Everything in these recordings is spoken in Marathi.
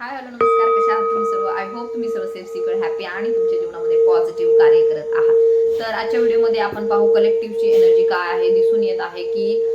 हाय हॅलो नमस्कार कशा आहात तुम्ही सर्व? आय होप तुम्ही सर्व सेफ सिक्युअर हॅपी आणि तुमच्या जीवनामध्ये पॉझिटिव्ह कार्य करत आहात. तर आजच्या व्हिडिओमध्ये आपण पाहू कलेक्टिव्हची एनर्जी काय आहे. दिसून येत आहे की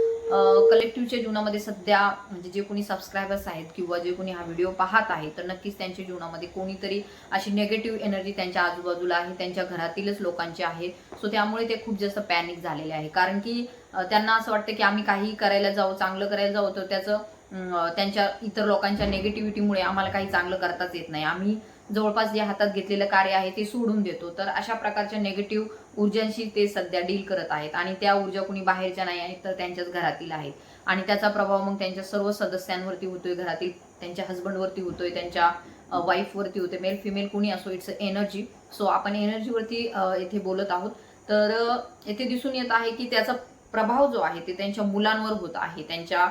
कलेक्टिव्हच्या जीवनामध्ये सध्या म्हणजे जे कोणी सबस्क्रायबर्स आहेत किंवा जे कोणी हा व्हिडिओ पाहत आहे तर नक्कीच त्यांच्या जीवनामध्ये कोणीतरी अशी निगेटिव्ह एनर्जी त्यांच्या आजूबाजूला आहे त्यांच्या घरातीलच लोकांची आहे. सो त्यामुळे ते खूप जास्त पॅनिक झालेले आहे. कारण की त्यांना असं वाटतं की आम्ही काही करायला जाऊ चांगलं करायला जाऊ तर त्याचं त्यांच्या इतर लोकांच्या नेगेटिव्हिटीमुळे आम्हाला काही चांगलं करताच येत नाही. आम्ही जवळपास जे हातात घेतलेलं कार्य आहे ते सोडून देतो. तर अशा प्रकारच्या नेगेटिव्ह ऊर्जांशी ते सध्या डील करत आहेत आणि त्या ऊर्जा कुणी बाहेरच्या नाही आहेत तर त्यांच्याच घरातील आहेत. आणि त्याचा प्रभाव मग त्यांच्या सर्व सदस्यांवरती होतोय घरातील त्यांच्या हस्बंडवरती होतोय त्यांच्या वाईफवरती होते मेल फिमेल कुणी असो इट्स एनर्जी सो आपण एनर्जीवरती येथे बोलत आहोत. तर येथे दिसून येत आहे की त्याचा प्रभाव जो आहे ते त्यांच्या मुलांवर होत आहे. त्यांच्या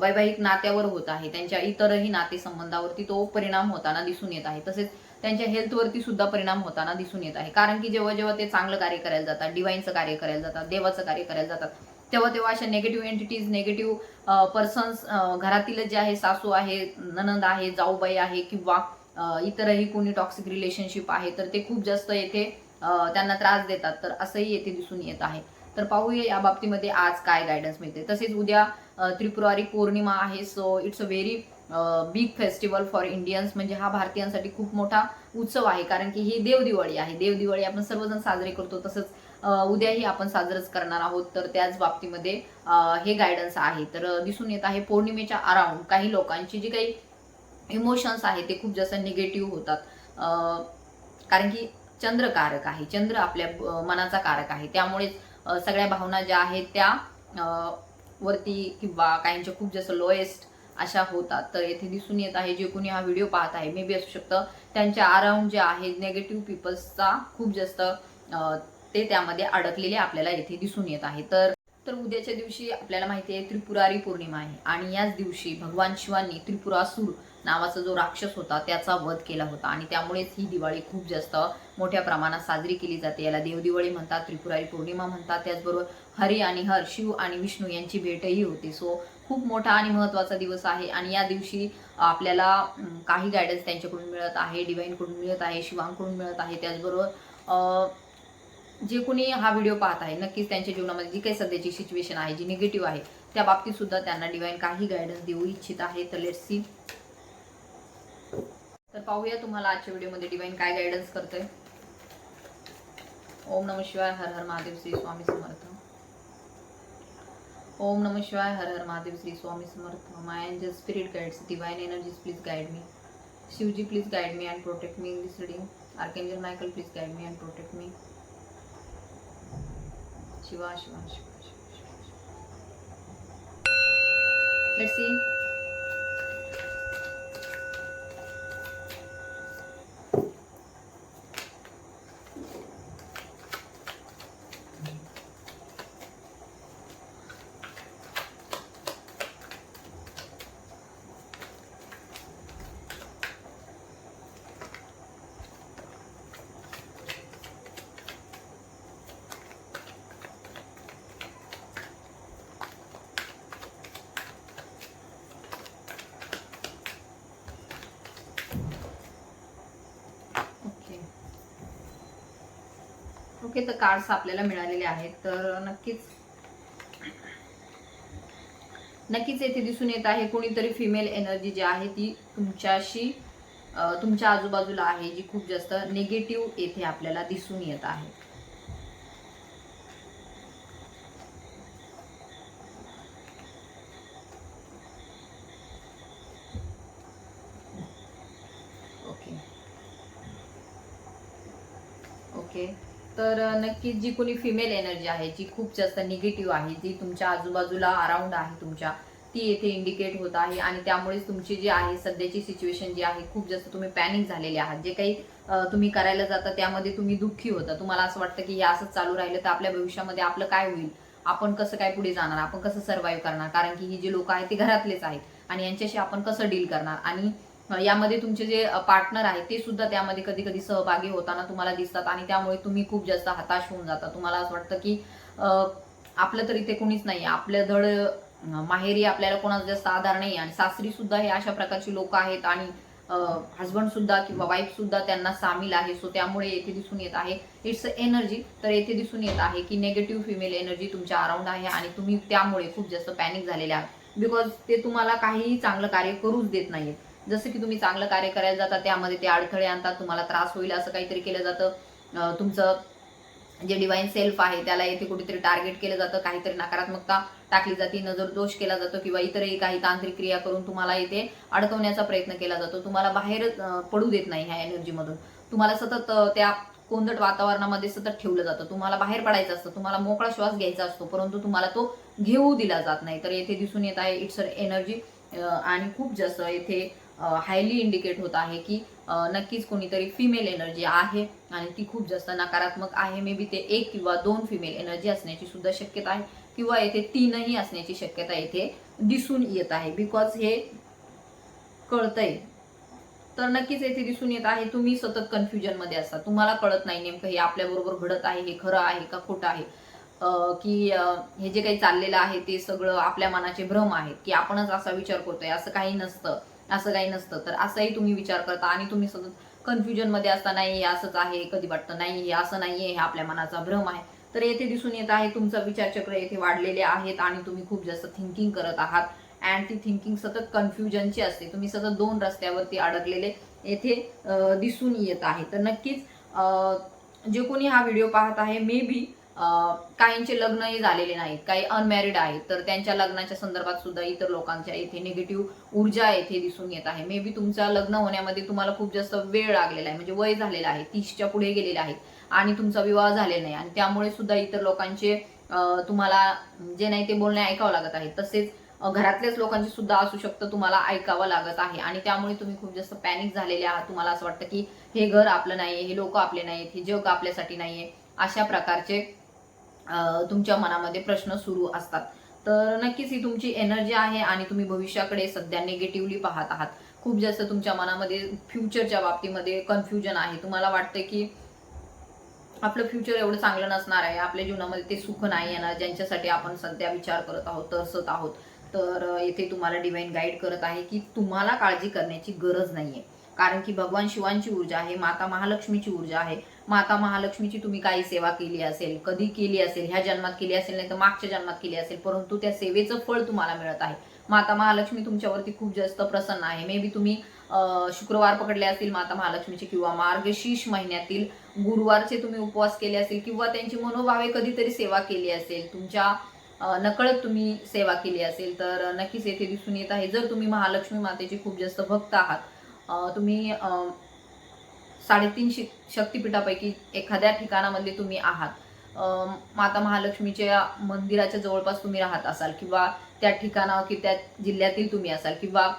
वैवाहिक नात्यावर होत आहे. त्यांच्या इतरही नातेसंबंधावरती तो परिणाम होताना दिसून येत आहे. तसेच त्यांच्या हेल्थवरती सुद्धा परिणाम होताना दिसून येत आहे. कारण की जेव्हा जेव्हा ते चांगलं कार्य करायला जातात डिवाईनचं कार्य करायला जातात देवाचं कार्य करायला जातात तेव्हा तेव्हा अशा नेगेटिव्ह एंटिटीज नेगेटिव्ह पर्सन्स घरातील जे आहे सासू आहे ननंद आहे जाऊबाई आहे किंवा इतरही कोणी टॉक्सिक रिलेशनशिप आहे तर ते खूप जास्त येथे त्यांना त्रास देतात. तर असंही येथे दिसून येत आहे. तर पाहूया या बाबतीमध्ये आज काय गायडन्स मिळते. तसेच उद्या त्रिपुरारी पौर्णिमा आहे so it's a very big festival for Indians म्हणजे हा भारतीयांसाठी खूप मोठा उत्सव आहे कारण की ही देवदिवाळी आहे. देवदिवाळी आपण सर्वजण साजरे करतो तसंच उद्याही आपण साजरच करणार आहोत. तर त्याच बाबतीमध्ये हे गायडन्स आहे. तर दिसून येत आहे पौर्णिमेच्या अराउंड काही लोकांची जी काही इमोशन्स आहे ते खूप जास्त निगेटिव्ह होतात. कारण की चंद्र कारक आहे. चंद्र आपल्या मनाचा कारक आहे. त्यामुळेच सगळ्या भावना ज्या आहेत त्या वरती किंवा काहींच्या खूप जास्त लोएस्ट अशा होतात. तर येथे दिसून येत आहे जे कोणी हा व्हिडिओ पाहत आहे मे बी असू शकतं त्यांच्या अराउंड जे आहेत नेगेटिव्ह पीपल्सचा खूप जास्त ते त्यामध्ये अडकलेले आपल्याला येथे दिसून येत आहे. तर तर उद्याच्या दिवशी आपल्याला माहिती आहे त्रिपुरारी पौर्णिमा आहे. आणि याच दिवशी भगवान शिवांनी त्रिपुरासूर नावाचा जो राक्षस होता त्याचा वध केला होता. आणि त्यामुळेच ही दिवाळी खूप जास्त मोठ्या प्रमाणात साजरी केली जाते. याला देवदिवाळी म्हणतात त्रिपुरारी पौर्णिमा म्हणतात. त्याचबरोबर हरी आणि हर शिव आणि विष्णू यांची भेटही होते. सो खूप मोठा आणि महत्त्वाचा दिवस आहे. आणि या दिवशी आपल्याला काही गायडन्स त्यांच्याकडून मिळत आहे डिवाईनकडून मिळत आहे शिवांकडून मिळत आहे. त्याचबरोबर जे कोणी हा व्हिडिओ पाहत आहे नक्कीच त्यांच्या जीवनामध्ये जी काही सध्याची सिच्युएशन आहे जी निगेटिव्ह आहे त्या बाबतीत सुद्धा त्यांना डिवाईन काही गायडन्स देऊ इच्छित आहे. तर लेट्स सी तर पाहूया तुम्हाला आजच्या व्हिडिओमध्ये डिवाईन काय गायडन्स करते ओम नम शिवाय हर हर महादेव श्री स्वामी समर्थ. ओम नम शिवाय हर हर Mahadev Shri Swami Samarth. My angel spirit guides divine energies please guide me Shivji please guide me and protect me in this reading archangel Michael please guide me and protect me Shiva Shiva Shiva Shiva let's see okay okay तर कार्ड्स आपल्याला मिळालेले आहेत. तर नक्कीच नक्कीच येथे दिसून येत आहे कोणीतरी फिमेल एनर्जी जी आहे ती तुमच्याशी तुमच्या आजूबाजूला आहे जी खूप जास्त निगेटिव्ह येथे आपल्याला दिसून येत आहे ओके ओके तर नक्कीच जी कोणी फिमेल एनर्जी आहे जी खूप जास्त निगेटिव्ह आहे जी तुमच्या आजूबाजूला अराउंड आहे तुमच्या ती येथे इंडिकेट होत आहे आणि त्यामुळेच तुमची जी आहे सध्याची सिच्युएशन जी आहे खूप जास्त तुम्ही पॅनिक झालेले आहात. जे काही तुम्ही करायला जाता त्यामध्ये तुम्ही दुःखी होता. तुम्हाला असं वाटतं की हे असंच चालू राहिलं तर आपल्या भविष्यामध्ये आपलं काय होईल? आपण कसं काय पुढे जाणार? आपण कसं सर्व्हाइव्ह करणार? कारण की ही जी लोक आहेत ते घरातलेच आहेत आणि यांच्याशी आपण कसं डील करणार? आणि यामध्ये तुमचे जे पार्टनर आहेत ते सुद्धा त्यामध्ये कधी कधी सहभागी होताना तुम्हाला दिसतात आणि त्यामुळे तुम्ही खूप जास्त हताश होऊन जाता. तुम्हाला असं वाटतं की आपलं तर इथे कोणीच नाही आपलं धड माहेरी आपल्याला कोणाचा जास्त आधार नाही आणि सासरी सुद्धा हे अशा प्रकारची लोक आहेत आणि हस्बंड सुद्धा किंवा वाईफ सुद्धा त्यांना सामील आहे. सो त्यामुळे येथे दिसून येत आहे. इट्स एनर्जी तर येथे दिसून येत आहे की नेगेटिव्ह फिमेल एनर्जी तुमच्या अराउंड आहे आणि तुम्ही त्यामुळे खूप जास्त पॅनिक झालेले आहात. बिकॉज ते तुम्हाला काहीही चांगलं कार्य करूच देत नाहीत जसं की तुम्ही चांगलं कार्य करायला जाता त्यामध्ये ते अडथळे आणतात तुम्हाला त्रास होईल असं काहीतरी केलं जातं. तुमचं जे डिवाईन सेल्फ आहे त्याला येथे कुठेतरी टार्गेट केलं जातं काहीतरी नकारात्मकता टाकली जाते नजर दोष केला जातो किंवा इतरही काही तांत्रिक क्रिया करून तुम्हाला इथे अडकवण्याचा प्रयत्न केला जातो. तुम्हाला बाहेर पडू देत नाही ह्या एनर्जीमधून तुम्हाला सतत त्या कोंदट वातावरणामध्ये सतत ठेवलं जातं. तुम्हाला बाहेर पडायचं असतं तुम्हाला मोकळा श्वास घ्यायचा असतो परंतु तुम्हाला तो घेऊ दिला जात नाही. तर येथे दिसून येत आहे इट्स एनर्जी आणि खूप जास्त येथे हायली इंडिकेट होत आहे की नक्कीच कोणीतरी फिमेल एनर्जी आहे आणि ती खूप जास्त नकारात्मक आहे. मे बी ते एक किंवा दोन फिमेल एनर्जी असण्याची सुद्धा शक्यता आहे किंवा येथे तीनही असण्याची शक्यता येथे दिसून येत आहे. बिकॉज हे कळतंय. तर नक्कीच येथे दिसून येत आहे. तुम्ही सतत कन्फ्युजनमध्ये असता. तुम्हाला कळत नाही नेमकं हे आपल्याबरोबर घडत आहे हे खरं आहे का खोटं आहे. की हे जे काही चाललेलं आहे ते सगळं आपल्या मनाचे भ्रम आहेत की आपणच असा विचार करतोय असं काही नसतं. असं काही नसतं. तर असाही तुम्ही विचार करता आणि तुम्ही सतत कन्फ्युजनमध्ये असता नाही असंच आहे कधी वाटतं नाही हे असं नाहीये हे आपल्या मनाचा भ्रम आहे. तर येथे दिसून येत आहे तुमचं विचारचक्र येथे वाढलेले आहेत आणि तुम्ही खूप जास्त थिंकिंग करत आहात. अँड ती थिंकिंग सतत कन्फ्युजनची असते. तुम्ही सतत दोन रस्त्यावरती अडकलेले येथे दिसून येत आहे. तर नक्कीच जे कोणी हा व्हिडिओ पाहत आहे मे बी काहींचे लग्नही झालेले नाहीत काही अनमॅरिड आहेत तर त्यांच्या लग्नाच्या संदर्भात सुद्धा इतर लोकांच्या इथे निगेटिव्ह ऊर्जा येथे दिसून येत आहे. मे बी तुमचं लग्न होण्यामध्ये तुम्हाला खूप जास्त वेळ लागलेला आहे म्हणजे वय झालेलं आहे तीसच्या पुढे गेलेले आहेत आणि तुमचा विवाह झालेला नाही. आणि त्यामुळे सुद्धा इतर लोकांचे तुम्हाला जे नाही ते बोलणे ऐकावं लागत आहे. तसेच घरातल्याच लोकांचे सुद्धा असू शकतं तुम्हाला ऐकावं लागत आहे. आणि त्यामुळे तुम्ही खूप जास्त पॅनिक झालेले आहात. तुम्हाला असं वाटतं की हे घर आपलं नाहीये हे लोक आपले नाहीत हे जग आपल्यासाठी नाहीये अशा प्रकारचे तुमच्या मनामध्ये प्रश्न सुरू असतात. तर नक्कीच ही तुमची एनर्जी आहे आणि तुम्ही भविष्याकडे सध्या निगेटिव्हली पाहत आहात. खूप जास्त तुमच्या मनामध्ये फ्युचरच्या बाबतीमध्ये कन्फ्युजन आहे. तुम्हाला वाटतं की आपलं फ्युचर एवढं चांगलं नसणार आहे. आपल्या जीवनामध्ये ते सुख नाही येणार. ज्यांच्यासाठी आपण सध्या विचार करत आहोत तरसत आहोत. तर येथे तुम्हाला डिवाईन गाईड करत आहे की तुम्हाला काळजी करण्याची गरज नाही आहे कारण की भगवान शिवांची ऊर्जा आहे माता महालक्ष्मीची ऊर्जा आहे. माता महालक्ष्मीची तुम्ही काही सेवा केली असेल कधी केली असेल ह्या जन्मात केली असेल नाही तर मागच्या जन्मात केली असेल परंतु त्या सेवेचं फळ तुम्हाला मिळत आहे. माता महालक्ष्मी तुमच्यावरती खूप जास्त प्रसन्न आहे. मे बी तुम्ही शुक्रवार पकडले असतील माता महालक्ष्मीचे किंवा मार्गशीर्ष महिन्यातील गुरुवारचे तुम्ही उपवास केले असेल किंवा त्यांची मनोभावे कधीतरी सेवा केली असेल तुमच्या नकळत तुम्ही सेवा केली असेल तर नक्कीच येथे दिसून येत आहे. जर तुम्ही महालक्ष्मी मातेचे खूप जास्त भक्त आहात तुम्ही साडेतीन शि शक्तिपीठापैकी एखाद्या ठिकाणामध्ये तुम्ही आहात. माता महालक्ष्मीच्या मंदिराच्या जवळपास तुम्ही राहत असाल किंवा त्या ठिकाणावर की त्या जिल्ह्यातील तुम्ही असाल किंवा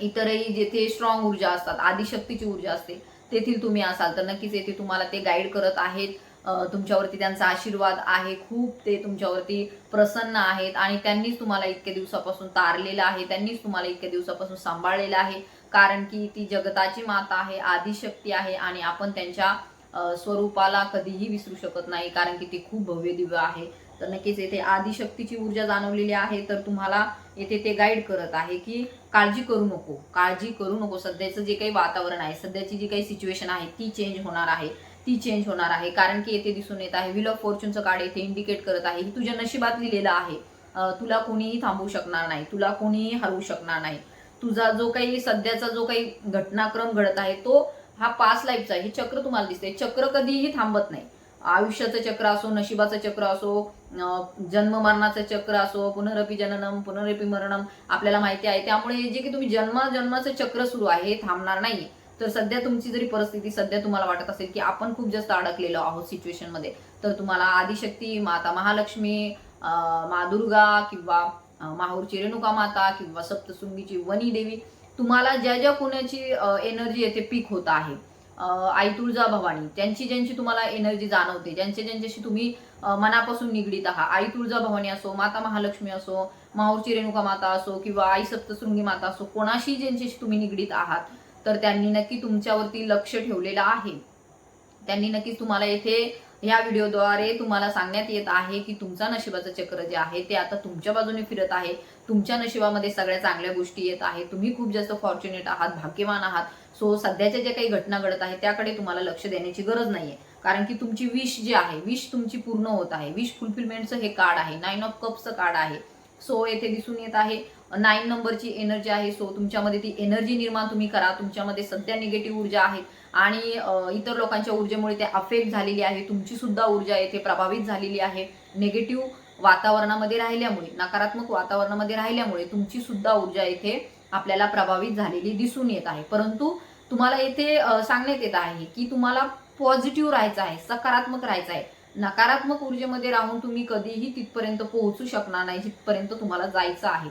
इतरही जेथे स्ट्रॉंग ऊर्जा असतात आदिशक्तीची ऊर्जा असते तेथील तुम्ही असाल तर नक्कीच येथे तुम्हाला ते गाईड करत आहेत. तुमच्यावरती त्यांचा आशीर्वाद आहे खूप ते तुमच्यावरती प्रसन्न आहेत आणि त्यांनीच तुम्हाला इतक्या दिवसापासून तारलेलं आहे त्यांनीच तुम्हाला इतक्या दिवसापासून सांभाळलेलं आहे. कारण की ती जगताची माता आहे आदिशक्ती आहे आणि आपण त्यांच्या स्वरूपाला कधीही विसरू शकत नाही कारण की ते खूप भव्य दिव्य आहे. तर नक्कीच येथे आदिशक्तीची ऊर्जा जाणवलेली आहे. तर तुम्हाला येथे ते गाईड करत आहे की काळजी करू नको काळजी करू नको. सध्याचं जे काही वातावरण आहे सध्याची जी काही सिच्युएशन आहे ती चेंज होणार आहे ती चेंज होणार आहे. कारण की येथे दिसून येत आहे व्हील ऑफ फॉर्च्यूनचं कार्ड येथे इंडिकेट करत आहे ही तुझ्या नशिबात लिहिलेलं आहे. तुला कोणीही थांबवू शकणार नाही तुला कोणीही हरवू शकणार नाही. तुझा जो काही सध्याचा जो काही घटनाक्रम घडत आहे तो हा पास लाईफचा हे चक्र तुम्हाला दिसते चक्र कधीही थांबत नाही. आयुष्याचं चक्र असो नशिबाचं चक्र असो जन्म मरणाचं चक्र असो पुनरपी जननम पुनरपी मरणम आपल्याला माहिती आहे. त्यामुळे जे की तुम्ही जन्म जन्माचं चक्र सुरू आहे हे थांबणार नाही. तर सध्या तुमची जरी परिस्थिती सध्या तुम्हाला वाटत असेल की आपण खूप जास्त अडकलेलो आहोत सिच्युएशनमध्ये तर तुम्हाला आदिशक्ती माता महालक्ष्मी मा दुर्गा किंवा माहूरची रेणुका माता किंवा सप्तशृंगीची वनी देवी तुम्हाला ज्या ज्या कोणाची एनर्जी येथे पीक होत आहे. आई तुळजा भवानी त्यांची ज्यांची तुम्हाला एनर्जी जाणवते ज्यांच्या ज्यांच्याशी तुम्ही मनापासून निगडीत आहात आई तुळजा भवानी असो माता महालक्ष्मी असो माहूरची रेणुका माता असो किंवा आई सप्तशृंगी माता असो कोणाशी ज्यांच्याशी तुम्ही निगडीत आहात तर त्यांनी नक्की तुमच्यावरती लक्ष ठेवलेलं आहे. त्यांनी नक्कीच तुम्हाला येथे या व्हिडिओद्वारे तुम्हाला सांगण्यात येत आहे की तुमचा नशिबाचं चक्र जे आहे ते आता तुमच्या बाजूने फिरत आहे. तुमच्या नशिबामध्ये सगळ्या चांगल्या गोष्टी येत आहे. तुम्ही खूप जास्त फॉर्च्युनेट आहात भाग्यवान आहात. सो सध्याच्या ज्या काही घटना घडत आहेत त्याकडे तुम्हाला लक्ष देण्याची गरज नाहीये. कारण की तुमची विश जी आहे विश तुमची पूर्ण होत आहे. विश फुलफिलमेंटचं हे कार्ड आहे. नाईन ऑफ कपचं कार्ड आहे. सो येथे दिसून येत आहे नाईन नंबरची एनर्जी आहे. सो तुमच्यामध्ये ती एनर्जी निर्माण तुम्ही करा. तुमच्यामध्ये सध्या निगेटिव्ह ऊर्जा आहे. आणि इतर लोकांच्या ऊर्जेमुळे ते अफेक्ट झालेली आहे. तुमची सुद्धा ऊर्जा येथे प्रभावित झालेली आहे. निगेटिव्ह वातावरणामध्ये राहिल्यामुळे नकारात्मक वातावरणामध्ये राहिल्यामुळे तुमची सुद्धा ऊर्जा येथे आपल्याला प्रभावित झालेली दिसून येत आहे. परंतु तुम्हाला येथे सांगण्यात येत आहे की तुम्हाला पॉझिटिव्ह राहायचं आहे सकारात्मक राहायचं आहे. नकारात्मक ऊर्जेमध्ये राहून तुम्ही कधीही तिथपर्यंत पोहोचू शकणार नाही जिथपर्यंत तुम्हाला जायचं आहे.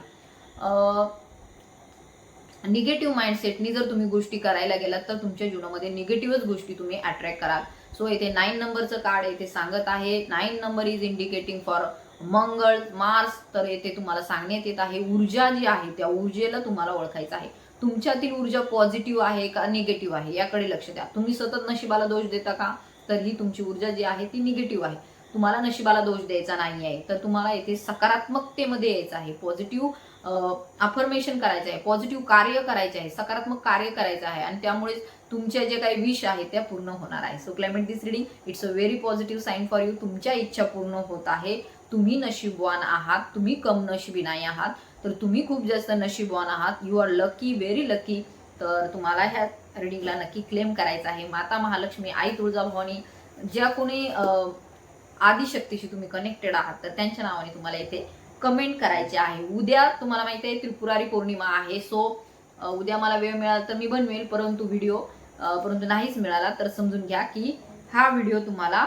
निगेटिव्ह माइंडसेटनी जर तुम्ही गोष्टी करायला गेलात तर तुमच्या जीवनामध्ये निगेटिव्हच गोष्टी तुम्ही अट्रॅक्ट कराल. सो येथे नाईन नंबरचं कार्ड इथे सांगत आहे. Nine number is indicating for मंगळ मार्स तर येथे तुम्हाला सांगण्यात येत आहे ऊर्जा जी आहे त्या ऊर्जेला तुम्हाला ओळखायचं आहे. तुमच्यातील ऊर्जा पॉझिटिव्ह आहे का निगेटिव्ह आहे याकडे लक्ष द्या. तुम्ही सतत नशिबाला दोष देता का? तर ही तुमची ऊर्जा जी आहे ती निगेटिव्ह आहे. तुम्हाला नशिबाला दोष द्यायचा नाही आहे तर तुम्हाला येथे सकारात्मकतेमध्ये यायचं आहे. पॉझिटिव्ह अफर्मेशन करायचं आहे पॉझिटिव्ह कार्य करायचे आहे सकारात्मक कार्य करायचं आहे आणि त्यामुळेच तुमच्या जे काही विश आहे त्या पूर्ण होणार आहे. So climate this reading it's a very positive sign for you तुमच्या इच्छा पूर्ण होत आहे. तुम्ही नशीबवान आहात. तुम्ही कम नशिबी नाही आहात. तर तुम्ही खूप जास्त नशीबवान आहात. You are lucky very lucky तर तुम्हाला ह्या रिडिंगला नक्की क्लेम करायचं आहे. माता महालक्ष्मी आई तुळजाभवानी ज्या कोणी आदिशक्तीशी तुम्ही कनेक्टेड आहात तर त्यांच्या नावाने तुम्हाला येथे कमेंट करायचे आहे. उद्या तुम्हाला माहिती आहे त्रिपुरारी पौर्णिमा आहे. सो उद्या मला वेळ मिळाला तर मी बनवेल परंतु व्हिडिओ परंतु नाहीच मिळाला तर समजून घ्या की हा व्हिडिओ तुम्हाला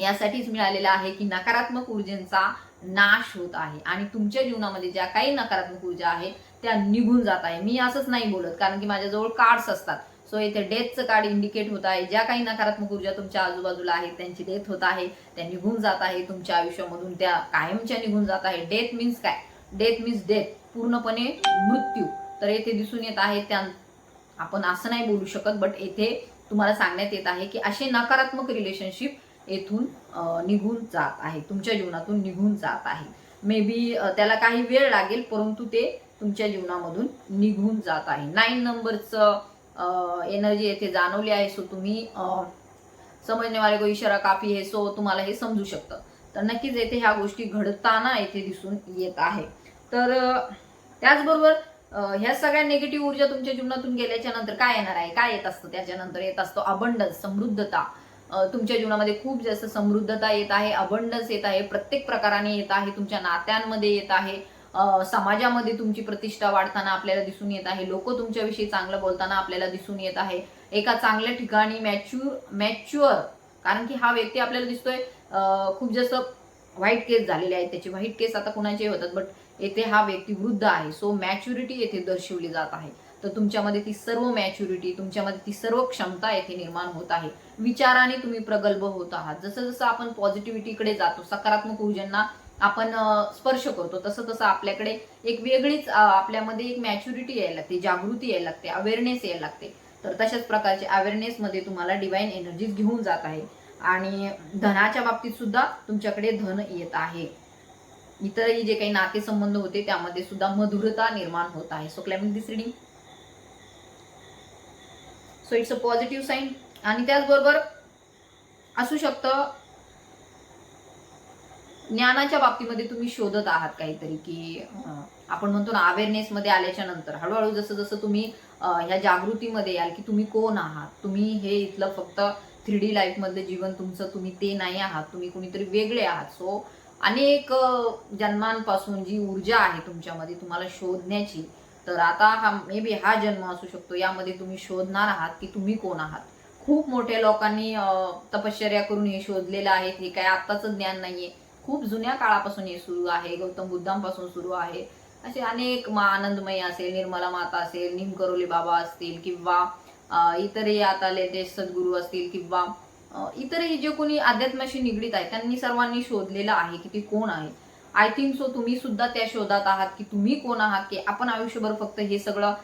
यासाठीच मिळालेला आहे की नकारात्मक ऊर्जेचा नाश होत आहे. आणि तुमच्या जीवनामध्ये ज्या काही नकारात्मक ऊर्जा आहेत त्या निघून जात आहे. मी असंच नाही बोलत कारण की माझ्याजवळ कार्ड्स असतात. सो इथे डेथचं कार्ड इंडिकेट होत आहे. ज्या काही नकारात्मक ऊर्जा तुमच्या आजूबाजूला आहेत त्यांची डेथ होत आहे त्या निघून जात आहे तुमच्या आयुष्यामधून त्या कायमच्या निघून जात आहे. डेथ मीन्स काय? डेथ मीन्स डेथ पूर्णपणे मृत्यू. तर येथे दिसून येत आहे त्या आपण असं नाही बोलू शकत बट येथे तुम्हाला सांगण्यात येत आहे की असे नकारात्मक रिलेशनशिप येथून निघून जात आहे. तुमच्या जीवनातून निघून जात आहे. मे बी त्याला काही वेळ लागेल परंतु ते तुमच्या जीवनामधून निघून जात आहे. नाईन नंबरचं एनर्जी येथे जाणवली आहे. सो तुम्ही समजणे वाले को इशारा काफी आहे. सो तुम्हाला हे समजू शकतं. तर नक्कीच येथे ह्या गोष्टी घडताना येथे दिसून येत आहे. तर त्याचबरोबर ह्या सगळ्या निगेटिव्ह ऊर्जा तुमच्या जीवनातून गेल्याच्यानंतर काय येणार आहे? काय येत असतं? त्याच्यानंतर येत असतो अबंडन्स समृद्धता. तुमच्या जीवनामध्ये खूप जास्त समृद्धता येत आहे अबंडन्स येत आहे प्रत्येक प्रकाराने येत आहे तुमच्या नात्यांमध्ये येत आहे. समाजामध्ये तुमची प्रतिष्ठा वाढताना आपल्याला दिसून येत आहे. लोक तुमच्याविषयी चांगलं बोलताना आपल्याला दिसून येत आहे. एका चांगल्या ठिकाणी मॅच्युअर मॅच्युअर कारण की हा व्यक्ती आपल्याला दिसतोय खूप जास्त व्हाईट केस झालेले आहेत. त्याचे व्हाईट केस आता कुणाचे होतात बट येथे हा व्यक्ती वृद्ध आहे. सो मॅच्युरिटी येथे दर्शवली जात आहे. तर तुमच्यामध्ये ती सर्व मॅच्युरिटी तुमच्यामध्ये ती सर्व क्षमता येथे निर्माण होत आहे. विचाराने तुम्ही प्रगल्भ होत आहात. जसं जसं आपण पॉझिटिव्हिटीकडे जातो सकारात्मक ऊर्जांना आपण स्पर्श करतो. तसं तसं आपल्याकडे एक वेगळीच आपल्यामध्ये एक मॅच्युरिटी यायला लागते जागृती यायला लागते अवेअरनेस यायला लागते. तर तशाच प्रकारचे अवेअरनेसमध्ये तुम्हाला डिवाईन एनर्जीज घेऊन जात आहे. आणि धनाच्या बाबतीत सुद्धा तुमच्याकडे धन येत आहे. इतरही जे काही नातेसंबंध होते त्यामध्ये सुद्धा मधुरता निर्माण होत आहे. So climate this reading so it's a positive sign आणि त्याचबरोबर असू शकतं ज्ञानाच्या बाबतीमध्ये तुम्ही शोधत आहात काहीतरी की आपण म्हणतो ना अवेअरनेस मध्ये आल्याच्यानंतर. हळूहळू जसं जसं तुम्ही ह्या जागृतीमध्ये याल की तुम्ही कोण आहात? तुम्ही हे इथलं फक्त थ्री डी लाईफ मधलं जीवन तुमचं तुम्ही ते नाही आहात. तुम्ही कुणीतरी वेगळे आहात. सो अनेक जन्मांपासून जी ऊर्जा आहे तुमच्यामध्ये तुम्हाला शोधण्याची तर आता हा मे बी हा जन्म असू शकतो. यामध्ये तुम्ही शोधणार आहात की तुम्ही कोण आहात? खूप मोठ्या लोकांनी तपश्चर्या करून हे शोधलेलं आहे. हे काय आत्ताचं ज्ञान नाहीये. खूप जुन्या काळापासून हे सुरू आहे गौतम बुद्धांपासून सुरू आहे. असे अनेक मा आनंदमयी असेल निर्मला माता असेल निमकरोली बाबा असतील किंवा इतरही आता लेटेस्ट सद्गुरू असतील किंवा इतरही जे कोणी अध्यात्माशी निगडीत आहे त्यांनी सर्वांनी शोधलेलं आहे की ते कोण आहे आय थिंक सो तुम्ही सुद्धा त्या शोधात आहात की तुम्ही कोण आहात की आपण आयुष्यभर फक्त हे सगळं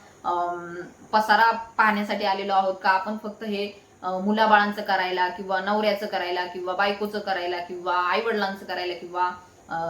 पसारा पाहण्यासाठी आलेलो आहोत का? आपण फक्त हे मुलाबाळांचं करायला किंवा नवऱ्याचं करायला किंवा बायकोचं करायला किंवा आईवडिलांचं करायला किंवा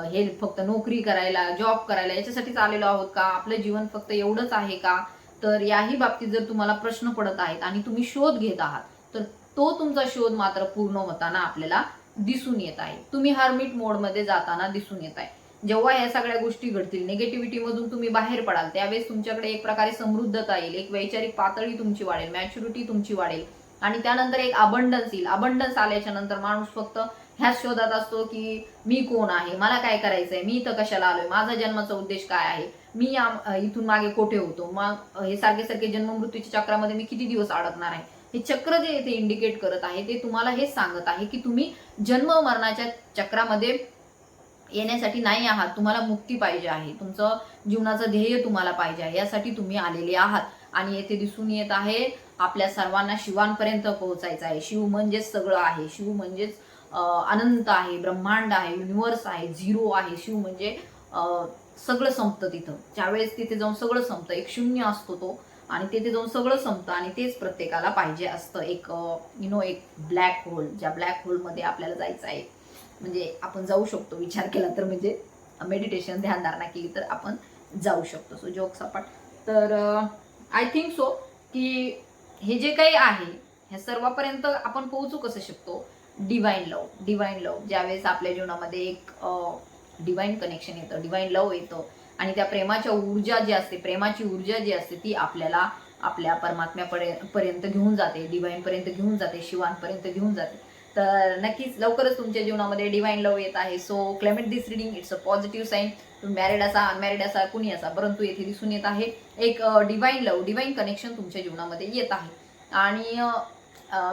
हे फक्त नोकरी करायला जॉब करायला याच्यासाठीच आलेलो आहोत का? आपलं जीवन फक्त एवढंच आहे का? तर याही बाबतीत जर तुम्हाला प्रश्न पडत आहेत आणि तुम्ही शोध घेत आहात तर तो तुमचा शोध मात्र पूर्ण होताना आपल्याला दिसून येत आहे. तुम्ही हर्मिट मोडमध्ये जाताना दिसून येत आहे. जेव्हा या सगळ्या गोष्टी घडतील निगेटिव्हिटी मधून तुम्ही बाहेर पडाल त्यावेळेस तुमच्याकडे एक प्रकारे समृद्धता येईल एक वैचारिक पातळी तुमची वाढेल मॅच्युरिटी तुमची वाढेल. आणि त्यानंतर एक अबंडन्स येईल. अबंडन्स आल्याच्यानंतर माणूस फक्त ह्याच शोधात असतो की मी कोण आहे? मला काय करायचंय? मी इथं कशाला आलोय? माझा जन्माचा उद्देश काय आहे? मी या- इथून मागे कोठे होतो? मग हे सारखे सारखे जन्म मृत्यूच्या चक्रामध्ये मी किती दिवस अडकणार आहे? हे चक्र जे इथे इंडिकेट करत आहे ते तुम्हाला हेच सांगत आहे की तुम्ही जन्म मरणाच्या चक्रामध्ये येण्यासाठी नाही आहात. तुम्हाला मुक्ती पाहिजे आहे. तुमचं जीवनाचं ध्येय तुम्हाला पाहिजे आहे. यासाठी तुम्ही आलेले आहात. आणि येथे दिसून येत आहे आपल्या सर्वांना शिवांपर्यंत पोहोचायचं आहे. शिव म्हणजेच सगळं आहे. शिव म्हणजेच अनंत आहे ब्रह्मांड आहे युनिव्हर्स आहे झिरो आहे. शिव म्हणजे सगळं संपतं तिथं. ज्यावेळेस तिथे जाऊन सगळं संपतं एक शून्य असतो तो. आणि तिथे जाऊन सगळं संपतं आणि तेच प्रत्येकाला पाहिजे असतं. एक यु नो एक ब्लॅक होल ज्या ब्लॅक होलमध्ये आपल्याला जायचं आहे. म्हणजे आपण जाऊ शकतो. विचार केला तर म्हणजे मेडिटेशन ध्यानधारणा केली तर आपण जाऊ शकतो. सो जोक सपाट तर आय थिंक सो की हे जे काही आहे ह्या सर्वापर्यंत आपण पोहोचू कसं शकतो? डिवाईन लव डिवाईन लव ज्यावेळेस आपल्या जीवनामध्ये एक डिवाईन कनेक्शन येतं डिवाईन लव येतं आणि त्या प्रेमाच्या ऊर्जा जी असते प्रेमाची ऊर्जा जी असते ती आपल्याला आपल्या परमात्म्यापर्यंत पर्यंत घेऊन जाते डिवाईनपर्यंत घेऊन जाते शिवांपर्यंत घेऊन जाते. तर नक्कीच लवकरच तुमच्या जीवनामध्ये डिवाईन लव येत आहे. So clement this reading it's a positive sign तुम्ही मॅरिड असा अनमॅरिड असा कुणी असा परंतु येथे दिसून येत आहे. एक डिवाईन लव डिवाईन कनेक्शन तुमच्या जीवनामध्ये येत आहे. आणि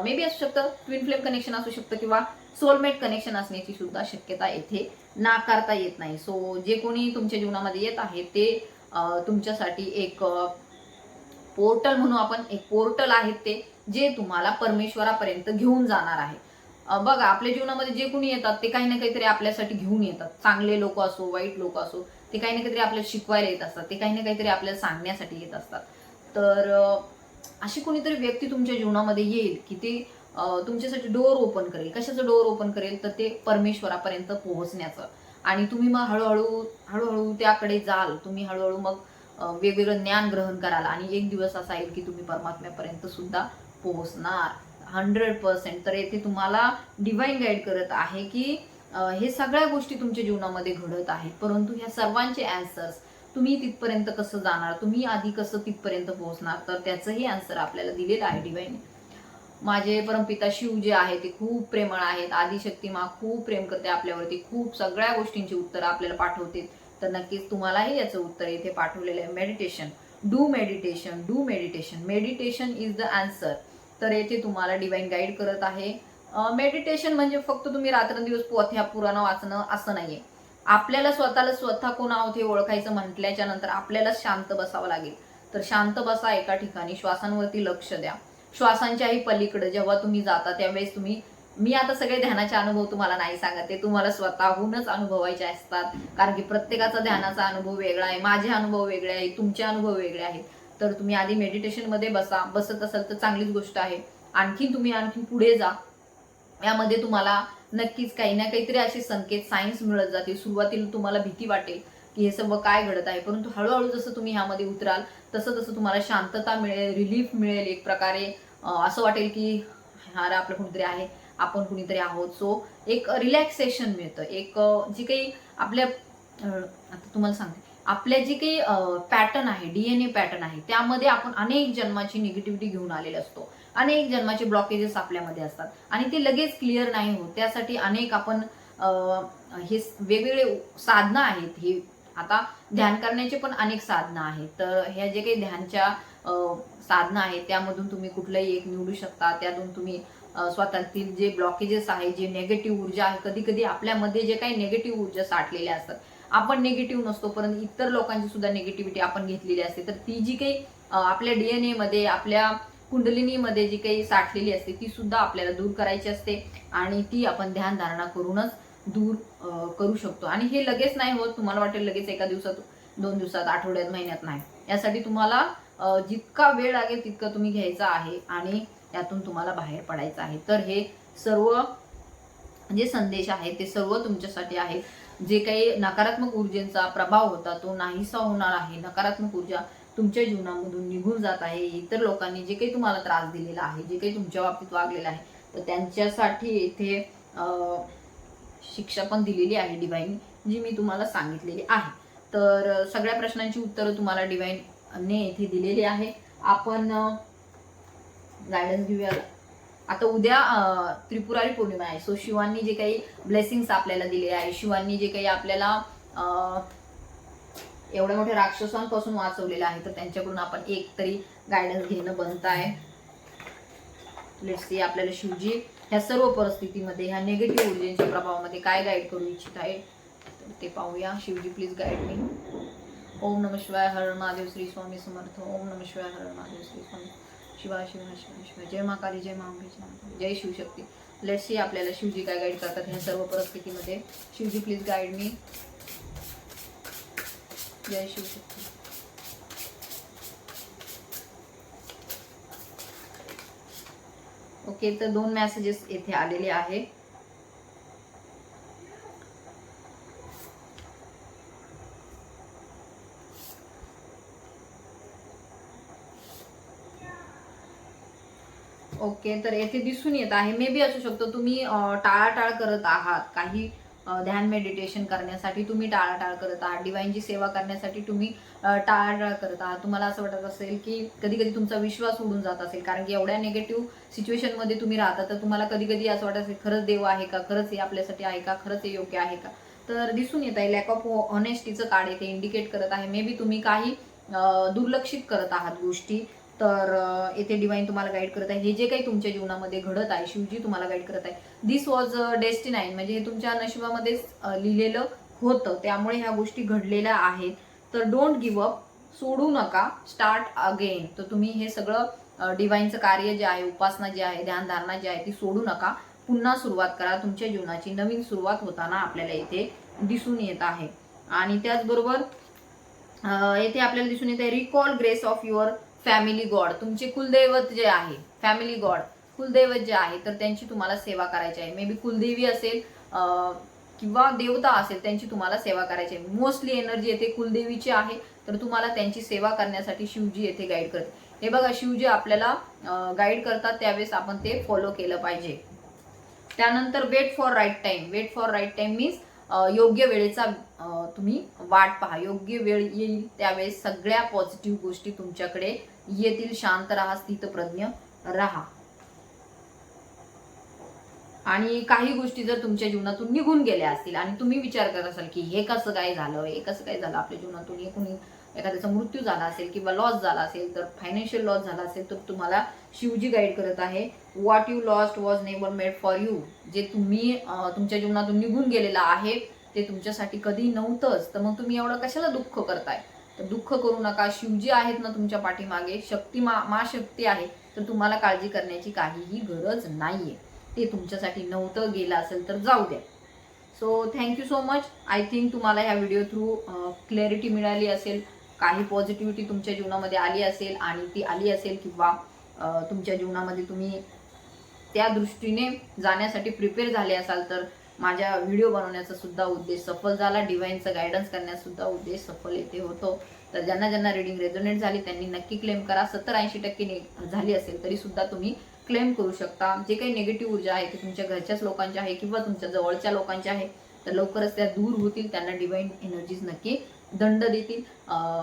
मे बी असू शकतं ट्विन फ्लेम कनेक्शन असू शकतं किंवा सोलमेट कनेक्शन असण्याची सुद्धा शक्यता येथे नाकारता येत नाही. सो जे कोणी तुमच्या जीवनामध्ये येत आहे ते तुमच्यासाठी एक पोर्टल म्हणू आपण एक पोर्टल आहेत ते जे तुम्हाला परमेश्वरापर्यंत घेऊन जाणार आहे. बघा आपल्या जीवनामध्ये जे कोणी येतात ते काही ना काहीतरी आपल्यासाठी घेऊन येतात. चांगले लोक असो वाईट लोक असो ते काही ना काहीतरी आपल्याला शिकवायला येत असतात. ते काही ना काहीतरी आपल्याला सांगण्यासाठी येत असतात. तर अशी कोणीतरी व्यक्ती तुमच्या जीवनामध्ये येईल की ते तुमच्यासाठी डोअर ओपन करेल. कशाचं डोअर ओपन करेल? तर ते परमेश्वरापर्यंत पोहोचण्याचं. आणि तुम्ही मग हळूहळू हळूहळू त्याकडे जाल. तुम्ही हळूहळू मग वेगवेगळं ज्ञान ग्रहण कराल. आणि एक दिवस असा येईल की तुम्ही परमात्म्यापर्यंत सुद्धा पोहोचणार. Hundred percent. तर येथे तुम्हाला डिवाईन गाईड करत आहे की हे सगळ्या गोष्टी तुमच्या जीवनामध्ये घडत आहेत. परंतु ह्या सर्वांचे अँसर्स तुम्ही तिथपर्यंत कसं जाणार? तुम्ही आधी कसं तिथपर्यंत पोहोचणार? तर त्याचंही आन्सर आपल्याला दिलेलं आहे डिवाईन माझे परमपिता शिव जे आहे ते खूप प्रेमळ आहेत. आदिशक्ती मा खूप प्रेम करते आपल्यावरती. खूप सगळ्या गोष्टींची उत्तरं आपल्याला पाठवते. तर नक्कीच तुम्हालाही याचं उत्तर इथे पाठवलेलं आहे. Meditation do meditation do meditation meditation is the answer तर येथे तुम्हाला डिवाईन गाईड करत आहे. मेडिटेशन म्हणजे फक्त तुम्ही रात्रंदिवस पोथ्या पुराणं वाचणं असं नाहीये. आपल्याला स्वतःला स्वतः कोण आहोत हे ओळखायचं म्हटल्याच्या नंतर आपल्याला शांत बसावं लागेल. तर शांत बसा एका ठिकाणी श्वासांवरती लक्ष द्या. श्वासांच्याही पलीकडे जेव्हा तुम्ही जाता त्यावेळेस तुम्ही मी आता सगळे ध्यानाचे अनुभव तुम्हाला नाही सांगत ते तुम्हाला स्वतःहूनच अनुभवायचे असतात. कारण की प्रत्येकाचा ध्यानाचा अनुभव वेगळा आहे माझे अनुभव वेगळे आहेत तुमचे अनुभव वेगळे आहेत. तर तुम्ही आधी मेडिटेशनमध्ये बसा. बसत असाल तर चांगलीच गोष्ट आहे. आणखीन तुम्ही आणखीन पुढे जा. यामध्ये तुम्हाला नक्कीच काही ना काहीतरी असे संकेत सायन्स मिळत जातील. सुरुवातीला तुम्हाला भीती वाटेल की हे सर्व काय घडत आहे. परंतु हळूहळू जसं तुम्ही ह्यामध्ये उतराल तसं तसं तुम्हाला शांतता मिळेल रिलीफ मिळेल एक प्रकारे. असं वाटेल की हा आपलं कुणीतरी आहे आपण कुणीतरी आहोत. सो एक रिलॅक्सेशन मिळतं. एक जी काही आपल्या आता तुम्हाला सांगते. आपल्या जे काही पॅटर्न आहे डीएनए पॅटर्न आहे त्यामध्ये आपण अनेक जन्माची निगेटिव्हिटी घेऊन आलेले असतो. अनेक जन्माचे ब्लॉकेजेस आपल्यामध्ये असतात. आणि ते लगेच क्लिअर नाही होत. त्यासाठी अनेक आपण हे वेगवेगळे साधनं आहेत. हे आता ध्यान करण्याचे पण अनेक साधनं आहेत. तर ह्या जे काही ध्यानच्या साधनं आहेत त्यामधून तुम्ही कुठलंही एक निवडू शकता. त्यातून तुम्ही स्वतःतील जे ब्लॉकेजेस आहे जे नेगेटिव्ह ऊर्जा आहे कधी कधी आपल्यामध्ये जे काही नेगेटिव्ह ऊर्जा साठलेल्या असतात आपण निगेटिव्ह नसतो परंतु इतर लोकांची सुद्धा निगेटिव्हिटी आपण घेतलेली असते. तर ती जी काही आपल्या डीएनए मध्ये आपल्या कुंडलिनीमध्ये जी काही साठलेली असते ती सुद्धा आपल्याला दूर करायची असते आणि ती आपण ध्यानधारणा करूनच दूर करू शकतो. आणि हे लगेच नाही होत तुम्हाला वाटेल लगेच एका दिवसात दोन दिवसात आठवड्यात महिन्यात नाही. यासाठी तुम्हाला जितका वेळ लागेल तितकं तुम्ही घ्यायचा आहे आणि त्यातून तुम्हाला बाहेर पडायचं आहे. तर हे सर्व जे संदेश आहेत ते सर्व तुमच्यासाठी आहेत. जे काही नकारात्मक ऊर्जेचा प्रभाव होता तो नाहीसा होणार आहे. नकारात्मक ऊर्जा तुमच्या जीवनामधून निघून जात आहे. इतर लोकांनी जे काही तुम्हाला त्रास दिलेला आहे जे काही तुमच्या बाबतीत वागलेलं आहे तर त्यांच्यासाठी इथे शिक्षा पण दिलेली आहे डिवाईन जी मी तुम्हाला सांगितलेली आहे. तर सगळ्या प्रश्नांची उत्तरं तुम्हाला डिवाईन ने इथे दिलेली आहे. आपण गायडन्स घेऊया आता उद्या त्रिपुरारी पौर्णिमा आहे. सो शिवांनी जे काही ब्लेसिंग्स आपल्याला दिले आहे शिवांनी जे काही आपल्याला एवढ्या मोठ्या राक्षसांपासून वाचवलेलं आहे तर त्यांच्याकडून आपण एक तरी गायडन्स घेणं बनत आहे. लेट्स सी आपल्याला शिवजी ह्या सर्व परिस्थितीमध्ये ह्या निगेटिव्ह ऊर्जेच्या प्रभावामध्ये काय गाईड करू इच्छित आहे? तर ते पाहूया. शिवजी प्लीज गाईड मी ओम नम शिवाय हर महादेव श्री स्वामी समर्थ. ओम नम शिवाय हर महादेव श्री स्वामी. शिवाय शिवाय शिवाय शिवाय. जय मा काली जय मा जय शिवशक्ती लेसी सी आपल्याला शिवजी काय गाईड करतात ह्या सर्व परिस्थितीमध्ये. शिवजी प्लीज गाईड मी जय शिवशक्ती ओके तर दोन मेसेजेस येथे आलेले आहे ओके तर येथे दिसून येत आहे. मे बी असू शकतो तुम्ही टाळाटाळ करत आहात. काही ध्यान मेडिटेशन करण्यासाठी तुम्ही टाळाटाळ करत आहात. डिवाईनची सेवा करण्यासाठी तुम्ही टाळाटाळ करत आहात. तुम्हाला असं वाटत असेल की कधी कधी तुमचा विश्वास उडून जात असेल. कारण की एवढ्या निगेटिव्ह सिच्युएशनमध्ये तुम्ही राहता तर तुम्हाला कधी कधी असं वाटत असेल खरंच देव आहे का? खरंच हे आपल्यासाठी आहे का? खरंच हे योग्य आहे का? तर दिसून येत आहे लॅक ऑफ ऑनेस्टीचं कार्ड येथे इंडिकेट करत आहे. मे बी तुम्ही काही दुर्लक्षित करत आहात गोष्टी. तर येथे डिवाईन तुम्हाला गाईड करत आहे. हे जे काही तुमच्या जीवनामध्ये घडत आहे शिवजी तुम्हाला गाईड करत आहे. दिस वॉज डेस्टिनाईन म्हणजे हे तुमच्या नशिबामध्येच लिहिलेलं होतं. त्यामुळे ह्या गोष्टी घडलेल्या आहेत. तर डोंट गिव्ह अप सोडू नका. स्टार्ट अगेन तर तुम्ही हे सगळं डिवाईनचं कार्य जे आहे उपासना जी आहे ध्यानधारणा जी आहे ती सोडू नका. पुन्हा सुरुवात करा. तुमच्या जीवनाची नवीन सुरुवात होताना आपल्याला येथे दिसून येत आहे. आणि त्याचबरोबर येथे आपल्याला दिसून येत आहे recall grace of your family god तुमचे कुलदैवत जे आहे फॅमिली गॉड कुलदैवत जे आहे तर त्यांची तुम्हाला सेवा करायची आहे. मे बी कुलदेवी असेल किंवा देवता असेल त्यांची तुम्हाला सेवा करायची आहे. मोस्टली एनर्जी येथे कुलदेवीची आहे तर तुम्हाला त्यांची सेवा करण्यासाठी शिवजी येथे गाईड करते हे बघा शिवजी आपल्याला गाईड करतात त्यावेळेस आपण ते फॉलो केलं पाहिजे. त्यानंतर wait for right time wait for right time means योग्य वेळेचा तुम्ही वाट पहा. योग्य वेळ येईल त्यावेळेस सगळ्या पॉझिटिव्ह गोष्टी तुमच्याकडे येतील शांत राहा स्थितप्रज्ञ राहा. आणि काही गोष्टी जर तुमच्या जीवनातून निघून गेल्या असतील आणि तुम्ही विचार करत असाल की हे कसं काय झालं हे कसं काय झालं आपल्या जीवनातून? हे कुणी एखाद्याचा मृत्यू झाला असेल किंवा लॉस झाला असेल तर फायनान्शियल लॉस झाला असेल तर तुम्हाला शिवजी गाईड करत आहे what you lost was never made for you जे तुम्ही तुमच्या जीवनातून निघून गेलेलं आहे ते तुमच्यासाठी कधी नव्हतंच. तर मग तुम्ही एवढं कशाला दुःख करताय? तर दुःख करू नका. शिवजी आहेत ना तुमच्या पाठीमागे शक्ती मा मा शक्ती आहे तर तुम्हाला काळजी करण्याची काहीही गरज नाहीये. ते तुमच्यासाठी नव्हतं गेलं असेल तर जाऊ द्या. So thank you so much I think तुम्हाला ह्या व्हिडिओ थ्रू क्लॅरिटी मिळाली असेल काही पॉझिटिव्हिटी तुमच्या जीवनामध्ये आली असेल आणि ती आली असेल किंवा तुमच्या जीवनामध्ये तुम्ही त्या दृष्टीने जाण्यासाठी प्रिपेअर झाले असाल तर माझ्या व्हिडिओ बनवण्याचा सुद्धा उद्देश सफल झाला डिवाईनचा गायडन्स करण्यासुद्धा उद्देश सफल येथे होतो. तर ज्यांना ज्यांना रिडिंग रेझोनेट झाली त्यांनी नक्की क्लेम करा. सत्तर ऐंशी टक्के ने- झाली असेल तरी सुद्धा तुम्ही क्लेम करू शकता. जे काही निगेटिव्ह ऊर्जा आहे ती तुमच्या घरच्याच लोकांची आहे किंवा तुमच्या जवळच्या लोकांची आहे तर लवकरच त्या दूर होतील. त्यांना डिवाईन एनर्जीज नक्की दंड देतील.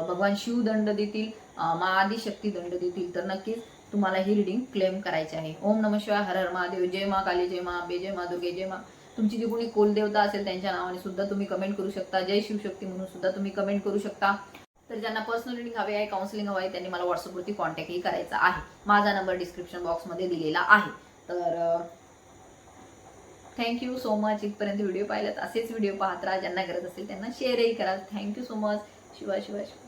भगवान शिव दंड देतील. मा आदिशक्ती दंड देतील. तर नक्कीच तुम्हाला ही रिडिंग क्लेम करायची आहे. ओम नम शिवाय. हर हर महादेव. जय मा काली जय मा अंबे जय मा दुर्गे जय मा तुमची जी कोणी कुलदेवता असेल त्यांच्या नावाने सुद्धा तुम्ही कमेंट करू शकता. जय शिवशक्ती म्हणून सुद्धा तुम्ही कमेंट करू शकता. तर ज्यांना पर्सनल रिडिंग हवे आहे काउन्सिलिंग हवं आहे त्यांनी मला व्हॉट्सअपवरती कॉन्टॅक्टही करायचा आहे. माझा नंबर डिस्क्रिप्शन बॉक्समध्ये दिलेला आहे. तर थँक्यू सो मच इथपर्यंत व्हिडिओ पाहिलात असेच व्हिडिओ पाहत राहा. ज्यांना गरज असेल त्यांना शेअरही करा. Thank you so much Shiva Shiva Shiva.